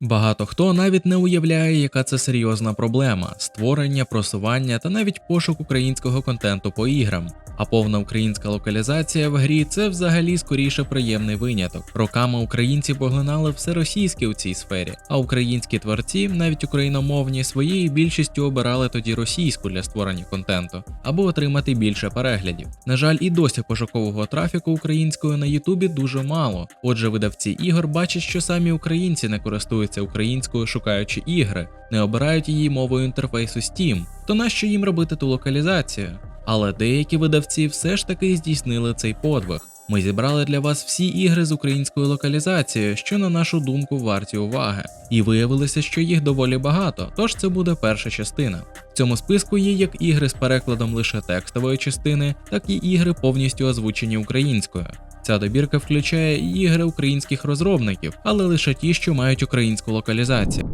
Багато хто навіть не уявляє, яка це серйозна проблема створення, просування та навіть пошук українського контенту по іграм. А повна українська локалізація в грі це взагалі скоріше приємний виняток. Роками українці поглинали все російське у цій сфері, а українські творці, навіть україномовні, своєю більшістю обирали тоді російську для створення контенту, аби отримати більше переглядів. На жаль, і досі пошукового трафіку українською на Ютубі дуже мало. Отже, видавці ігор бачать, що самі українці не користуються українською, шукаючи ігри, не обирають її мовою інтерфейсу Steam, то нащо їм робити ту локалізацію? Але деякі видавці все ж таки здійснили цей подвиг. Ми зібрали для вас всі ігри з українською локалізацією, що на нашу думку варті уваги, і виявилося, що їх доволі багато, тож це буде перша частина. В цьому списку є як ігри з перекладом лише текстової частини, так і ігри повністю озвучені українською. Ця добірка включає ігри українських розробників, але лише ті, що мають українську локалізацію.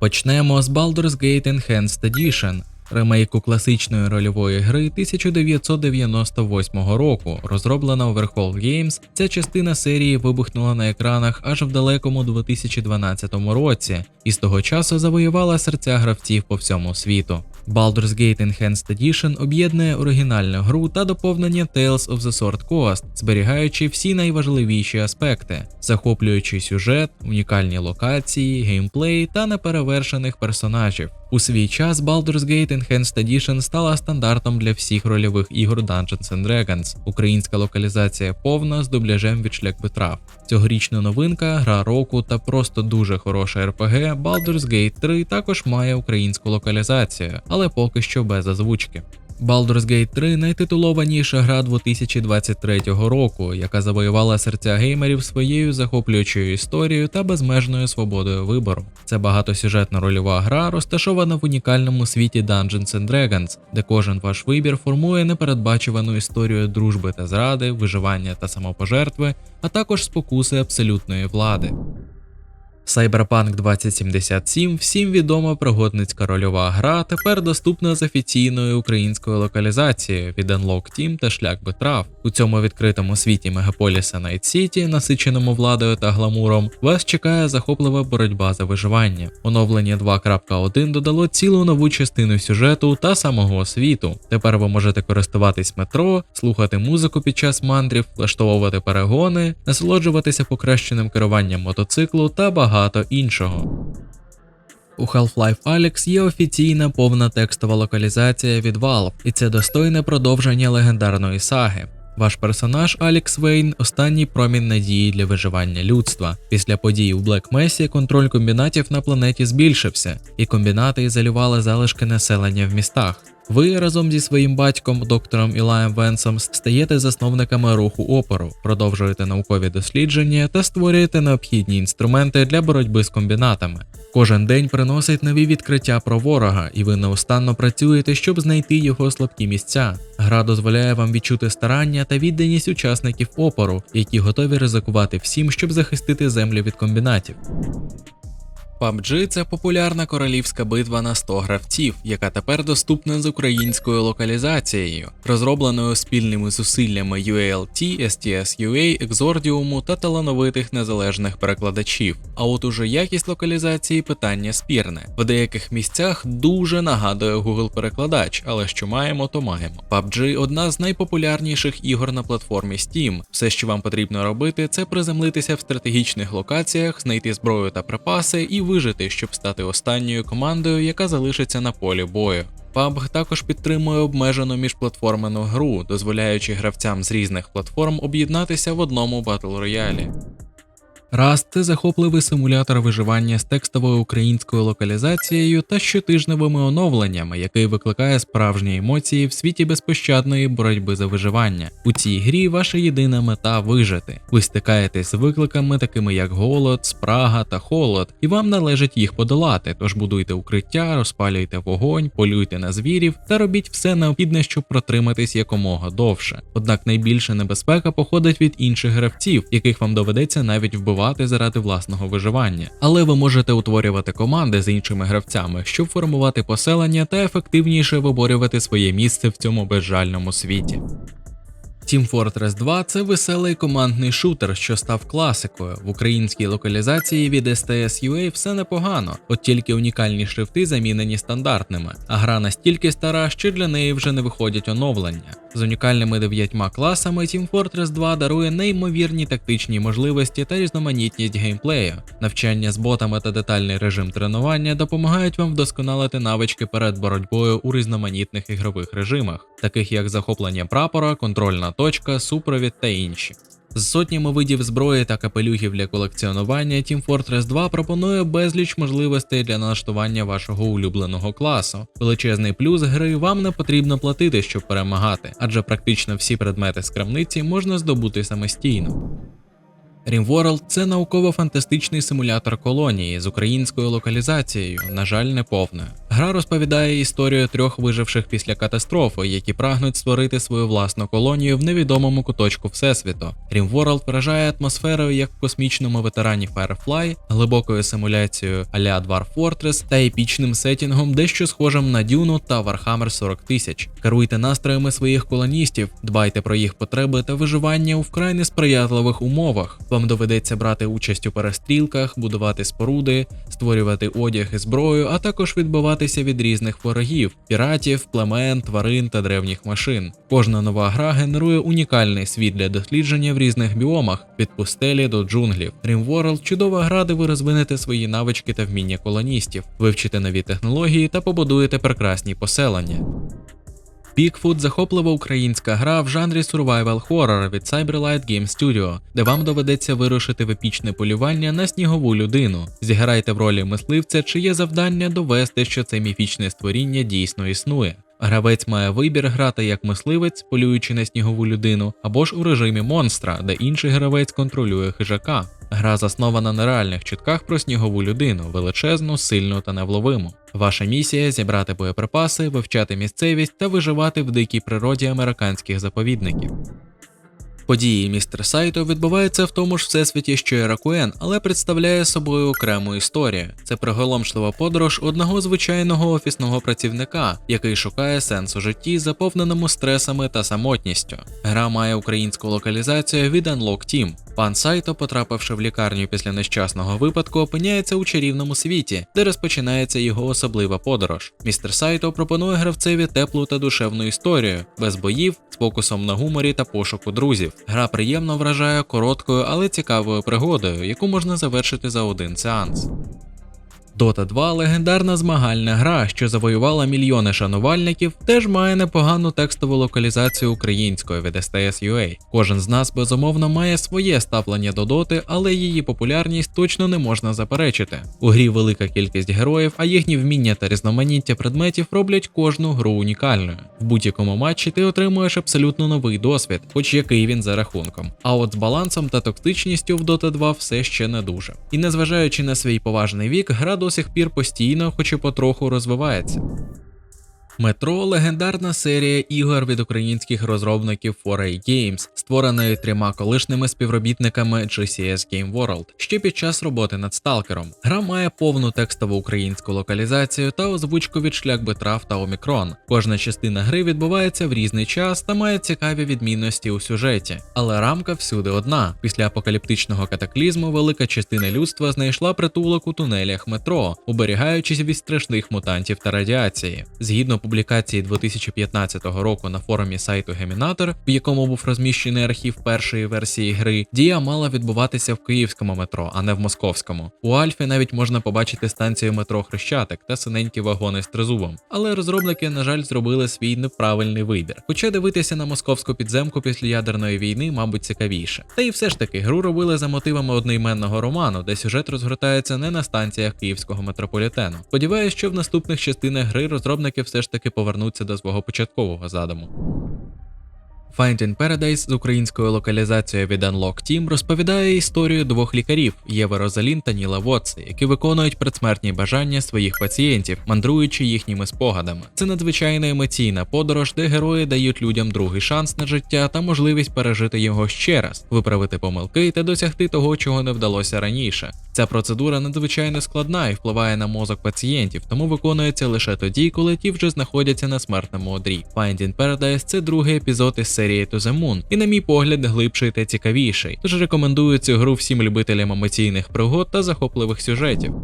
Почнемо з Baldur's Gate Enhanced Edition, ремейку класичної рольової гри 1998 року, розроблена Overhaul Games. Ця частина серії вибухнула на екранах аж в далекому 2012 році, і з того часу завоювала серця гравців по всьому світу. Baldur's Gate Enhanced Edition об'єднує оригінальну гру та доповнення Tales of the Sword Coast, зберігаючи всі найважливіші аспекти, захоплюючий сюжет, унікальні локації, геймплей та неперевершених персонажів. У свій час Baldur's Gate Enhanced Edition стала стандартом для всіх рольових ігор Dungeons and Dragons. Українська локалізація повна з дубляжем від шлях трав. Цьогорічна новинка, гра року та просто дуже хороша RPG Baldur's Gate 3 також має українську локалізацію, але поки що без озвучки. Baldur's Gate 3 найтитулованіша гра 2023 року, яка завоювала серця геймерів своєю захоплюючою історією та безмежною свободою вибору. Це багатосюжетна рольова гра, розташована в унікальному світі Dungeons and Dragons, де кожен ваш вибір формує непередбачувану історію дружби та зради, виживання та самопожертви, а також спокуси абсолютної влади. Cyberpunk 2077 всім відома пригодницька рольова гра тепер доступна з офіційною українською локалізацією від Unlock Team та шлях Бетрав. У цьому відкритому світі мегаполіса Найт Сіті, насиченому владою та гламуром, вас чекає захоплива боротьба за виживання. Оновлення 2.1 додало цілу нову частину сюжету та самого світу. Тепер ви можете користуватись метро, слухати музику під час мандрів, влаштовувати перегони, насолоджуватися покращеним керуванням мотоциклу та багато іншого. У Half-Life Alyx є офіційна повна текстова локалізація від Valve, і це достойне продовження легендарної саги. Ваш персонаж Алікс Вейн останній промінь надії для виживання людства. Після подій у Black Mesa контроль комбінатів на планеті збільшився, і комбінати ізолювали залишки населення в містах. Ви разом зі своїм батьком, доктором Ілаєм Венсом, стаєте засновниками руху опору, продовжуєте наукові дослідження та створюєте необхідні інструменти для боротьби з комбінатами. Кожен день приносить нові відкриття про ворога, і ви неустанно працюєте, щоб знайти його слабкі місця. Гра дозволяє вам відчути старання та відданість учасників опору, які готові ризикувати всім, щоб захистити землю від комбінатів. PUBG – це популярна королівська битва на 100 гравців, яка тепер доступна з українською локалізацією, розробленою спільними зусиллями UALT, STS-UA, Exordium та талановитих незалежних перекладачів. А от уже якість локалізації питання спірне. В деяких місцях дуже нагадує Google перекладач, але що маємо, то маємо. PUBG – одна з найпопулярніших ігор на платформі Steam. Все, що вам потрібно робити, це приземлитися в стратегічних локаціях, знайти зброю та припаси і вижити, щоб стати останньою командою, яка залишиться на полі бою. PUBG також підтримує обмежену міжплатформену гру, дозволяючи гравцям з різних платформ об'єднатися в одному батл роялі. Rust – це захопливий симулятор виживання з текстовою українською локалізацією та щотижневими оновленнями, який викликає справжні емоції в світі безпощадної боротьби за виживання. У цій грі ваша єдина мета вижити. Ви стикаєтесь з викликами, такими як голод, спрага та холод, і вам належить їх подолати. Тож будуйте укриття, розпалюйте вогонь, полюйте на звірів та робіть все необхідне, щоб протриматись якомога довше. Однак найбільша небезпека походить від інших гравців, яких вам доведеться навіть вбивати заради власного виживання. Але ви можете утворювати команди з іншими гравцями, щоб формувати поселення та ефективніше виборювати своє місце в цьому безжальному світі. Team Fortress 2 це веселий командний шутер, що став класикою. В українській локалізації від STS UA все непогано, от тільки унікальні шрифти замінені стандартними, а гра настільки стара, що для неї вже не виходять оновлення. З унікальними дев'ятьма класами Team Fortress 2 дарує неймовірні тактичні можливості та різноманітність геймплею. Навчання з ботами та детальний режим тренування допомагають вам вдосконалити навички перед боротьбою у різноманітних ігрових режимах, таких як захоплення прапора, контрольна точка, супровід та інші. З сотнями видів зброї та капелюхів для колекціонування Team Fortress 2 пропонує безліч можливостей для налаштування вашого улюбленого класу. Величезний плюс гри вам не потрібно платити, щоб перемагати, адже практично всі предмети з крамниці можна здобути самостійно. RimWorld – це науково-фантастичний симулятор колонії з українською локалізацією, на жаль, не повною. Гра розповідає історію трьох виживших після катастрофи, які прагнуть створити свою власну колонію в невідомому куточку всесвіту. RimWorld вражає атмосферою як в космічному ветерані Firefly, глибокою симуляцією а-ля Dwarf Fortress та епічним сетінгом, дещо схожим на Дюну та Warhammer 40 тисяч. Керуйте настроями своїх колоністів, дбайте про їх потреби та виживання у вкрай несприятливих умовах. Вам доведеться брати участь у перестрілках, будувати споруди, створювати одяг і зброю, а також відбиватися від різних ворогів, піратів, племен, тварин та древніх машин. Кожна нова гра генерує унікальний світ для дослідження в різних біомах від пустелі до джунглів. RimWorld – чудова гра, де ви розвинете свої навички та вміння колоністів, вивчите нові технології та побудуєте прекрасні поселення. Bigfoot – захоплива українська гра в жанрі survival horror від Cyberlight Game Studio, де вам доведеться вирушити в епічне полювання на снігову людину. Зіграйте в ролі мисливця, чиє завдання довести, що це міфічне створіння дійсно існує. Гравець має вибір грати як мисливець, полюючи на снігову людину, або ж у режимі монстра, де інший гравець контролює хижака. Гра заснована на реальних чутках про снігову людину, величезну, сильну та невловиму. Ваша місія зібрати боєприпаси, вивчати місцевість та виживати в дикій природі американських заповідників. Події містер Сайто відбуваються в тому ж всесвіті, що і Ракуен, але представляє собою окрему історію. Це приголомшлива подорож одного звичайного офісного працівника, який шукає сенс у житті, заповненому стресами та самотністю. Гра має українську локалізацію від Unlock Team. Пан Сайто, потрапивши в лікарню після нещасного випадку, опиняється у чарівному світі, де розпочинається його особлива подорож. Містер Сайто пропонує гравцеві теплу та душевну історію, без боїв, з фокусом на гуморі та пошуку друзів. Гра приємно вражає короткою, але цікавою пригодою, яку можна завершити за один сеанс. Dota 2 легендарна змагальна гра, що завоювала мільйони шанувальників, теж має непогану текстову локалізацію українською від STS UA. Кожен з нас безумовно має своє ставлення до доти, але її популярність точно не можна заперечити. У грі велика кількість героїв, а їхні вміння та різноманіття предметів роблять кожну гру унікальною. В будь-якому матчі ти отримуєш абсолютно новий досвід, хоч який він за рахунком. А от з балансом та токсичністю в Dota 2 все ще не дуже. І незважаючи на свій поважний вік, гра до сих пір постійно, хоч і потроху розвивається. Метро легендарна серія ігор від українських розробників 4A Games, створеної трьома колишніми співробітниками GCS Game World, ще під час роботи над сталкером. Гра має повну текстову українську локалізацію та озвучку від шлях Бетрав та Омікрон. Кожна частина гри відбувається в різний час та має цікаві відмінності у сюжеті, але рамка всюди одна. Після апокаліптичного катаклізму велика частина людства знайшла притулок у тунелях метро, уберігаючись від страшних мутантів та радіації. Згідно публікації 2015 року на форумі сайту Geminator, в якому був розміщений архів першої версії гри, дія мала відбуватися в київському метро, а не в московському. У Альфі навіть можна побачити станцію метро Хрещатик та синенькі вагони з тризубом. Але розробники, на жаль, зробили свій неправильний вибір. Хоча дивитися на московську підземку після ядерної війни, мабуть, цікавіше. Та і все ж таки гру робили за мотивами одноіменного роману, де сюжет розгортається не на станціях київського метрополітену. Сподіваюсь, що в наступних частинах гри розробники все ж таки повернуться до свого початкового задуму. Find in Paradise з українською локалізацією від Unlock Team розповідає історію двох лікарів Єви Розалін та Ніла Вотси, які виконують предсмертні бажання своїх пацієнтів, мандруючи їхніми спогадами. Це надзвичайна емоційна подорож, де герої дають людям другий шанс на життя та можливість пережити його ще раз, виправити помилки та досягти того, чого не вдалося раніше. Ця процедура надзвичайно складна і впливає на мозок пацієнтів, тому виконується лише тоді, коли ті вже знаходяться на смертному одрі. Find in Paradise – це другий епізод із серії To The Moon, і, на мій погляд, глибший та цікавіший. Тож рекомендую цю гру всім любителям емоційних пригод та захопливих сюжетів.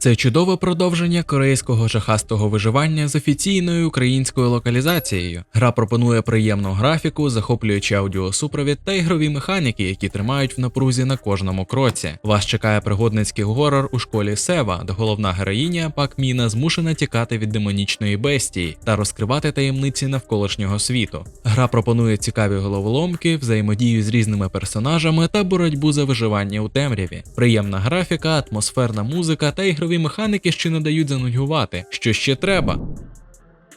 Це чудове продовження корейського жахастого виживання з офіційною українською локалізацією. Гра пропонує приємну графіку, захоплюючи аудіосупровід та ігрові механіки, які тримають в напрузі на кожному кроці. Вас чекає пригодницький горор у школі Сева, де головна героїня Пак Міна змушена тікати від демонічної бестії та розкривати таємниці навколишнього світу. Гра пропонує цікаві головоломки, взаємодію з різними персонажами та боротьбу за виживання у темряві. Приємна графіка, атмосферна музика та ігрові механіки, що не дають занудьгувати. Що ще треба?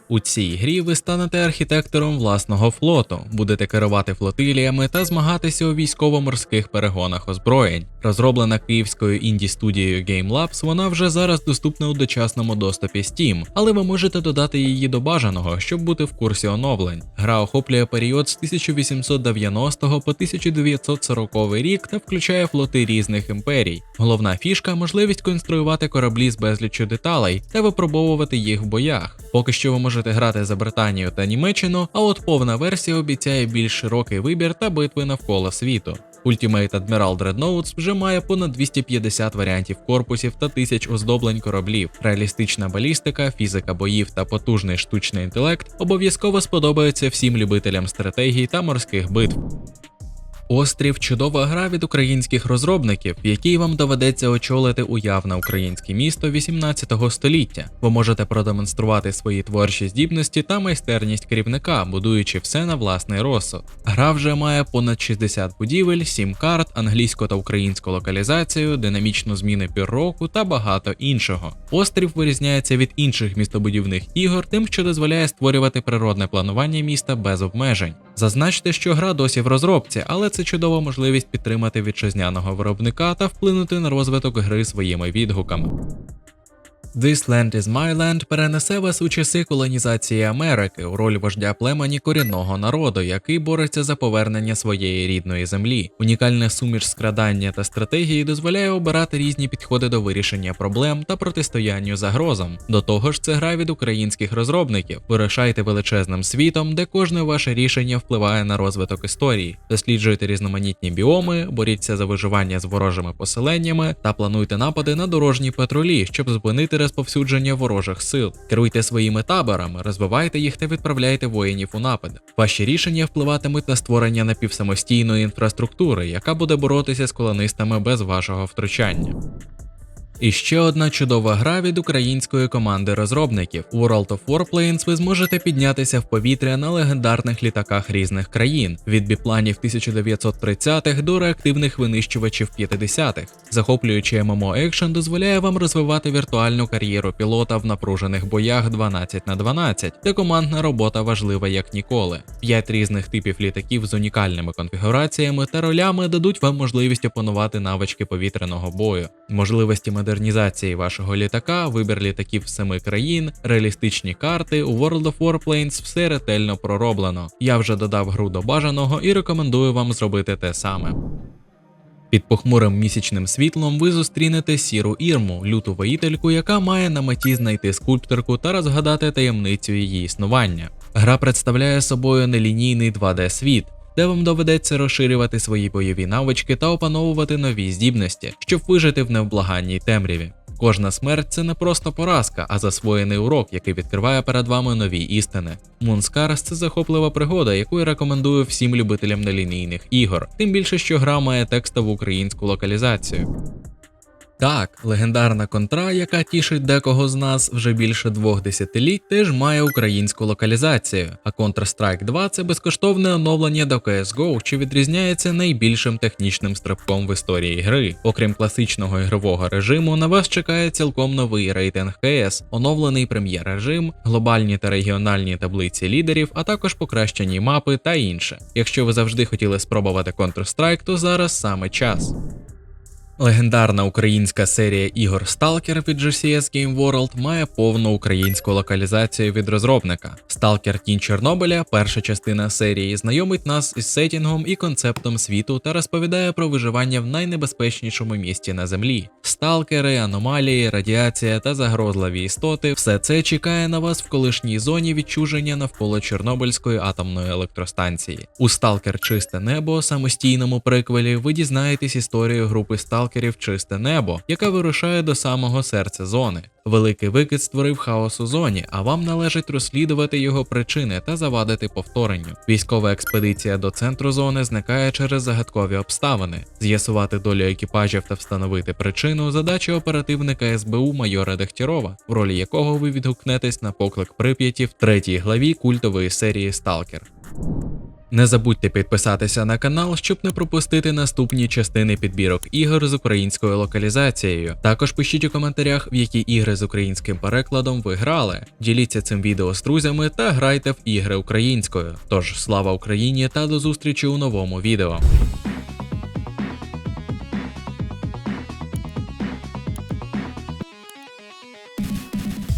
У цій грі ви станете архітектором власного флоту, будете керувати флотиліями та змагатися у військово-морських перегонах озброєнь. Розроблена київською інді студією Game Labs, вона вже зараз доступна у дочасному доступі Steam, але ви можете додати її до бажаного, щоб бути в курсі оновлень. Гра охоплює період з 1890 по 1940 рік та включає флоти різних імперій. Головна фішка можливість конструювати кораблі з безліччю деталей та випробовувати їх в боях. Поки що ви можете грати за Британію та Німеччину, а от повна версія обіцяє більш широкий вибір та битви навколо світу. Ultimate Admiral Dreadnoughts вже має понад 250 варіантів корпусів та тисяч оздоблень кораблів. Реалістична балістика, фізика боїв та потужний штучний інтелект обов'язково сподобаються всім любителям стратегій та морських битв. Острів чудова гра від українських розробників, якій вам доведеться очолити уявне українське місто 18 століття. Ви можете продемонструвати свої творчі здібності та майстерність керівника, будуючи все на власний розсуд. Гра вже має понад 60 будівель, 7 карт, англійську та українську локалізацію, динамічну зміни півроку та багато іншого. Острів вирізняється від інших містобудівних ігор, тим, що дозволяє створювати природне планування міста без обмежень. Зазначте, що гра досі в розробці, але це чудова можливість підтримати вітчизняного виробника та вплинути на розвиток гри своїми відгуками. This Land is My Land перенесе вас у часи колонізації Америки у роль вождя племені корінного народу, який бореться за повернення своєї рідної землі. Унікальна суміш скрадання та стратегії дозволяє обирати різні підходи до вирішення проблем та протистоянню загрозам. До того ж, це гра від українських розробників. Вирушайте величезним світом, де кожне ваше рішення впливає на розвиток історії. Досліджуйте різноманітні біоми, боріться за виживання з ворожими поселеннями та плануйте напади на дорожні патрулі, щоб зупинити розповсюдження ворожих сил. Керуйте своїми таборами, розвивайте їх та відправляйте воїнів у напади. Ваші рішення впливатимуть на створення напівсамостійної інфраструктури, яка буде боротися з колонистами без вашого втручання. І ще одна чудова гра від української команди розробників. World of Warplanes ви зможете піднятися в повітря на легендарних літаках різних країн, від біпланів 1930-х до реактивних винищувачів 50-х. Захоплюючий ММО екшен дозволяє вам розвивати віртуальну кар'єру пілота в напружених боях 12 на 12, де командна робота важлива як ніколи. П'ять різних типів літаків з унікальними конфігураціями та ролями дадуть вам можливість опанувати навички повітряного бою, можливості модернізації вашого літака, вибір літаків семи країн, реалістичні карти. У World of Warplanes все ретельно пророблено. Я вже додав гру до бажаного і рекомендую вам зробити те саме. Під похмурим місячним світлом ви зустрінете сіру ірму, люту воїтельку, яка має на меті знайти скульпторку та розгадати таємницю її існування. Гра представляє собою нелінійний 2D-світ, де вам доведеться розширювати свої бойові навички та опановувати нові здібності, щоб вижити в невблаганній темряві. Кожна смерть це не просто поразка, а засвоєний урок, який відкриває перед вами нові істини. Мунскарс – це захоплива пригода, яку я рекомендую всім любителям нелінійних ігор, тим більше, що гра має текстову українську локалізацію. Так, легендарна контра, яка тішить декого з нас вже більше двох десятиліть, теж має українську локалізацію. А Counter-Strike 2 це безкоштовне оновлення до CSGO, що відрізняється найбільшим технічним стрибком в історії гри. Окрім класичного ігрового режиму, на вас чекає цілком новий рейтинг КС, оновлений прем'єр-режим, глобальні та регіональні таблиці лідерів, а також покращені мапи та інше. Якщо ви завжди хотіли спробувати Counter-Strike, то зараз саме час. Легендарна українська серія ігор Stalker від GCS Game World має повну українську локалізацію від розробника. Stalker Тінь Чорнобиля, перша частина серії, знайомить нас із сетінгом і концептом світу та розповідає про виживання в найнебезпечнішому місті на землі. Сталкери, аномалії, радіація та загрозливі істоти все це чекає на вас в колишній зоні відчуження навколо Чорнобильської атомної електростанції. У Сталкер Чисте небо самостійному приквелі ви дізнаєтесь історію групи сталкерів Чисте небо, яка вирушає до самого серця зони. Великий викид створив хаос у зоні, а вам належить розслідувати його причини та завадити повторенню. Військова експедиція до центру зони зникає через загадкові обставини. З'ясувати долю екіпажів та встановити причину задача оперативника СБУ майора Дегтярова, в ролі якого ви відгукнетесь на поклик Прип'яті в третій главі культової серії Сталкер. Не забудьте підписатися на канал, щоб не пропустити наступні частини підбірок ігор з українською локалізацією. Також пишіть у коментарях, в які ігри з українським перекладом ви грали. Діліться цим відео з друзями та грайте в ігри українською. Тож слава Україні та до зустрічі у новому відео.